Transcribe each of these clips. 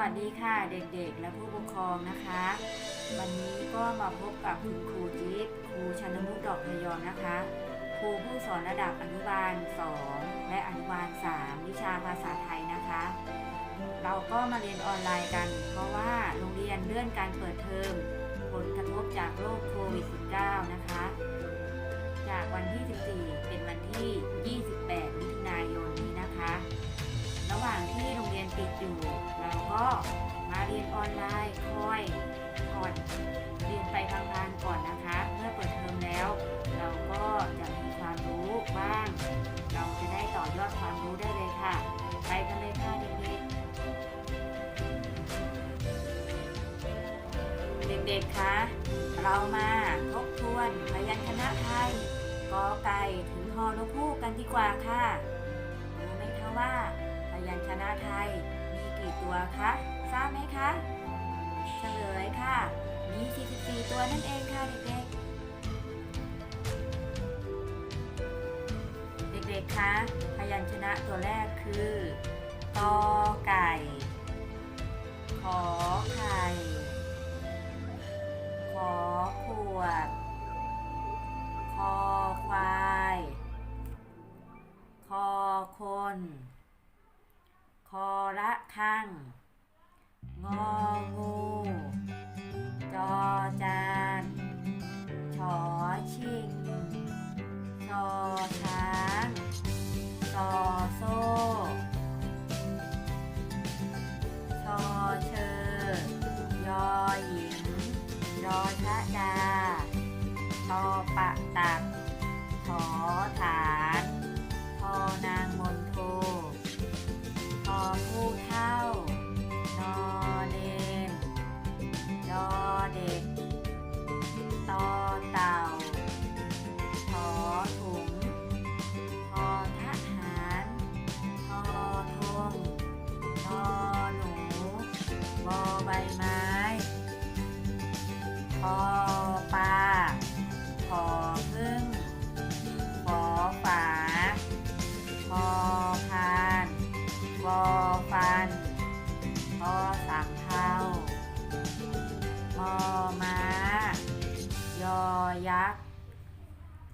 วัสดีค่ะเด็กๆ และผู้ปกครองนะคะ วันนี้ก็มาพบกับคุณครูจิ๊บครูชนมุกดอกพยอมนะคะ ครูผู้สอนระดับอนุบาล 2 และอนุบาล 3 วิชาภาษาไทยนะคะ เราก็มาเรียนออนไลน์กัน เพราะว่าโรงเรียนเลื่อนการเปิดเทอมผลกระทบจากโรคโควิด -19 นะคะ จากวันที่ 14 เป็นวันที่ 28 มิถุนายนนี้นะคะ ระหว่างที่โรงเรียนปิดอยู่ เราก็มาเรียนออนไลน์คอยก่อนเรียนไปพางๆก่อนนะคะ เมื่อเปิดเทอมแล้ว เราก็จะมีความรู้บ้าง เราจะได้ต่อยอดความรู้ได้เลยค่ะ ไปกันเลยค่ะเด็กๆเด็กๆคะเรามาทบทวนพยัญชนะไทยกอไก่ถึงฮอนกฮูกกันดีกว่าค่ะรู้ไหมคะว่า ยัญชนะไทย มีกี่ตัวคะ ทราบไหมคะเฉลยค่ะ มี 44 ตัวนั่นเองค่ะเด็กๆ เด็กๆ คะ พยัญชนะตัวแรกคือกอไก่ ขอไข่ ขอขวด คอควาย คอคน ระคัง งองู จอจานชอชิงชอช้างซอโซ่ชอ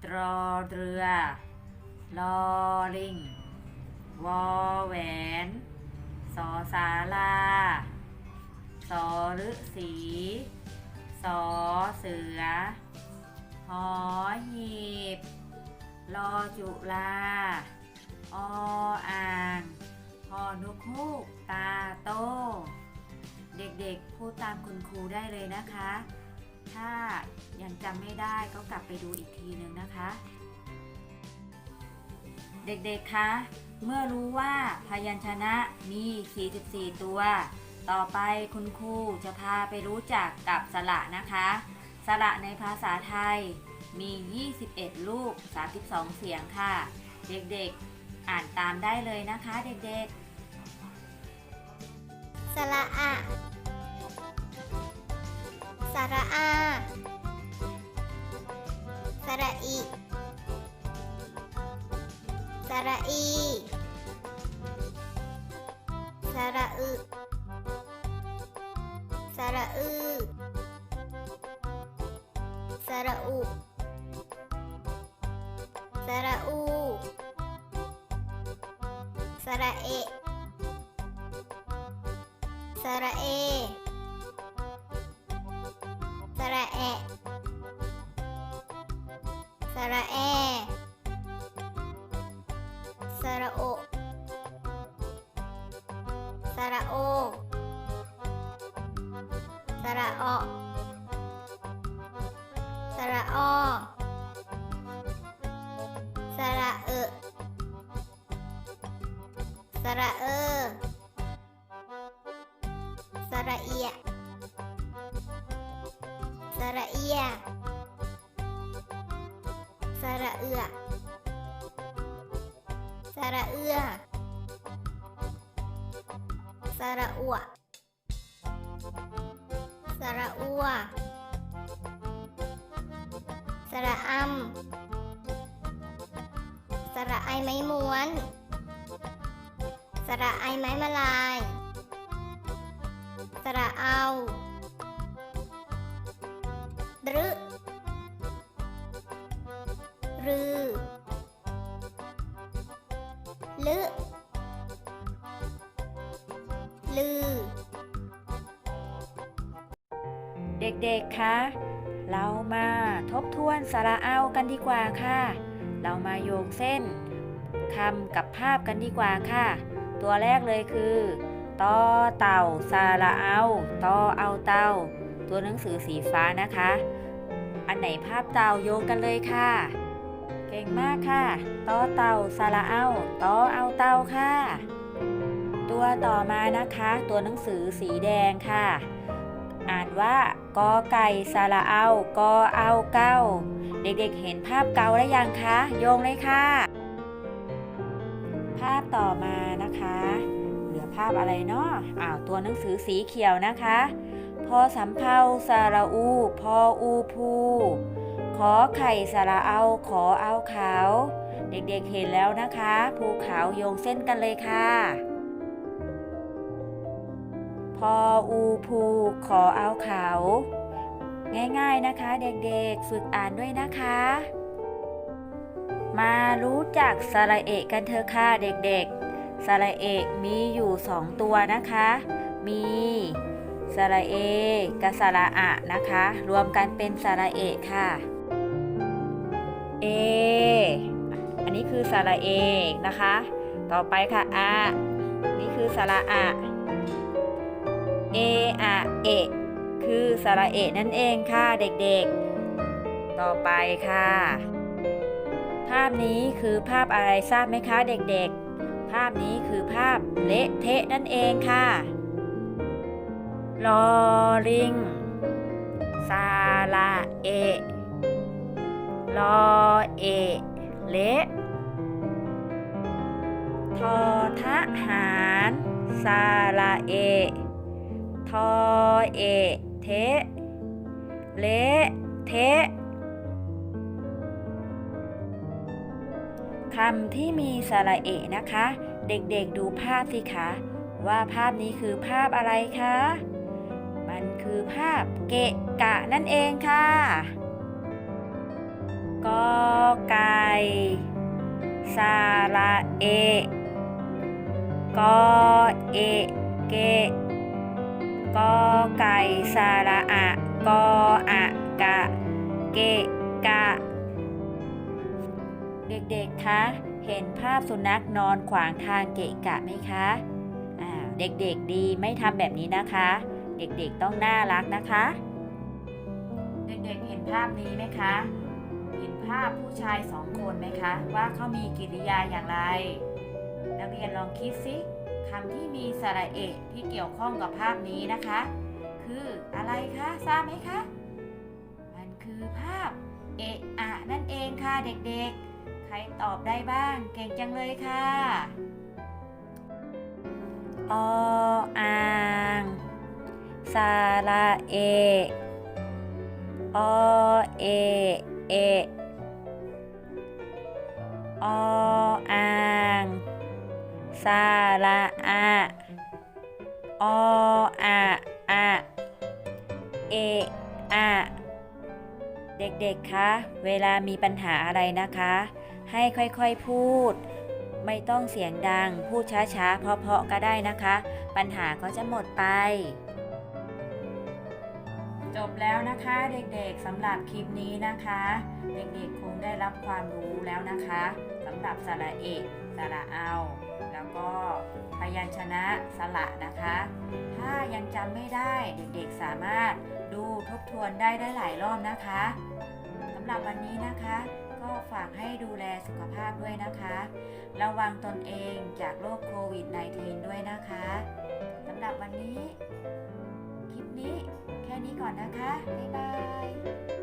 ตรอเรือ ลอลิง วอแหวน สอสาลา สอฤษี สอเสือ หอหีบรอจุลา ออ่างหอนุกฮูก ตาโต เด็กๆ พูดตามคุณครูได้เลยนะคะ ถ้ายังจำไม่ได้ก็กลับไปดูอีกทีหนึ่งนะคะ เด็กๆ คะ เมื่อรู้ว่าพยัญชนะมี 44 ตัว ต่อไปคุณครูจะพาไปรู้จักกับสระนะคะ สระในภาษาไทยมี 21 ลูก 32 เสียงค่ะ เด็กๆ อ่านตามได้เลยนะคะ เด็กๆ สระอะ สระอา สระอิ สระอี สระอึ สระอือ สระอุ สระอู สระเอ สระเอ สระโอ สระโอ สระออสระออสระเออสระเออสระเอียสระเอียสระเอือ ระเอือ สระอัว สระอัว สระอำสระไอไม้ม้วน สระไอไม้มาลาย สระเอาดรึรือ เด็กๆ คะ เรามาทบทวนสาระเอากันดีกว่าค่ะ เรามาโยงเส้นคำกับภาพกันดีกว่าค่ะ ตัวแรกเลยคือตอเต่าสาระเอาตอเอาเต่าตัวหนังสือสีฟ้านะคะ อันไหนภาพเต่าโยงกันเลยค่ะ เก่งมากค่ะตอเต่าสาระเอาตอเอาเต่าค่ะ ตัวต่อมานะคะ ตัวหนังสือสีแดงค่ะ อ่านว่ากอไก่สาระเอากอเอาเก้า เด็กๆเห็นภาพเกาแล้วยังคะ โยงเลยค่ะ ภาพต่อมานะคะ เหลือภาพอะไรเนาะอ้าวตัวหนังสือสีเขียวนะคะ พอสำเภาสาระอู พออูพูขอไข่สาระเอา ขอเอาขาว เด็กๆเห็นแล้วนะคะ ภูเขาโยงเส้นกันเลยค่ะ ออูพูขอเอาเขา ง่ายๆนะคะเด็กๆฝึกอ่านด้วยนะคะ มารู้จักสระเอะกันเถอะค่ะเด็กๆ สระเอะมีอยู่สองตัวนะคะ มีสระเอกับสระอะนะคะ รวมกันเป็นสระเอะค่ะ เอ อันนี้คือสระเอนะคะ ต่อไปค่ะอะนี่คือสระอะ เออะเอะคือสระเอะนั่นเองค่ะเด็กๆ ต่อไปค่ะ ภาพนี้คือภาพอะไรทราบไหมคะเด็กๆ ภาพนี้คือภาพเละเทะนั่นเองค่ะลอลิงซาลาเอะลอเอะเละทอทหารซาลาเอะทอ เอ เทะเละเทะคำที่มีสระเอะนะคะ เด็กๆดูภาพสิคะ ว่าภาพนี้คือภาพอะไรคะ มันคือภาพเกะกะนั่นเองค่ะกอไก่สระเอกอเอเกะ กอไก่สระอะกออะกะ เกะกะ เด็กๆ คะ เห็นภาพสุนัขนอนขวางทางเกะกะไหมคะอ่าเด็กๆดีไม่ทำแบบนี้นะคะ เด็กๆต้องน่ารักนะคะ เด็กๆเห็นภาพนี้ไหมคะ เห็นภาพผู้ชายสองคนไหมคะ ว่าเขามีกิริยาอย่างไร นักเรียนลองคิดสิ คำที่มีสระเอะที่เกี่ยวข้องกับภาพนี้นะคะ คืออะไรคะทราบไหมคะ มันคือภาพเอะอะนั่นเองค่ะเด็กๆ ใครตอบได้บ้างเก่งจังเลยค่ะออ่างสระเออเอเอออ่าง สาระอะออะอะเออะเด็กๆ คะ เวลามีปัญหาอะไรนะคะ ให้ค่อยๆ พูด ไม่ต้องเสียงดัง พูดช้าๆ เพาะๆ ก็ได้นะคะ ปัญหาก็จะหมดไป จบแล้วนะคะเด็กๆ สำหรับคลิปนี้นะคะ เด็กๆ คงได้รับความรู้แล้วนะคะ สำหรับสระเอกสระเอา แล้วก็พยัญชนะสระนะคะ ถ้ายังจำไม่ได้เด็กๆสามารถดูทบทวนได้ได้หลายรอบนะคะสำหรับวันนี้นะคะ ก็ฝากให้ดูแลสุขภาพด้วยนะคะ ระวังตนเองจากโรคโควิด -19 ด้วยนะคะสำหรับวันนี้ คลิปนี้แค่นี้ก่อนนะคะ บ๊ายบาย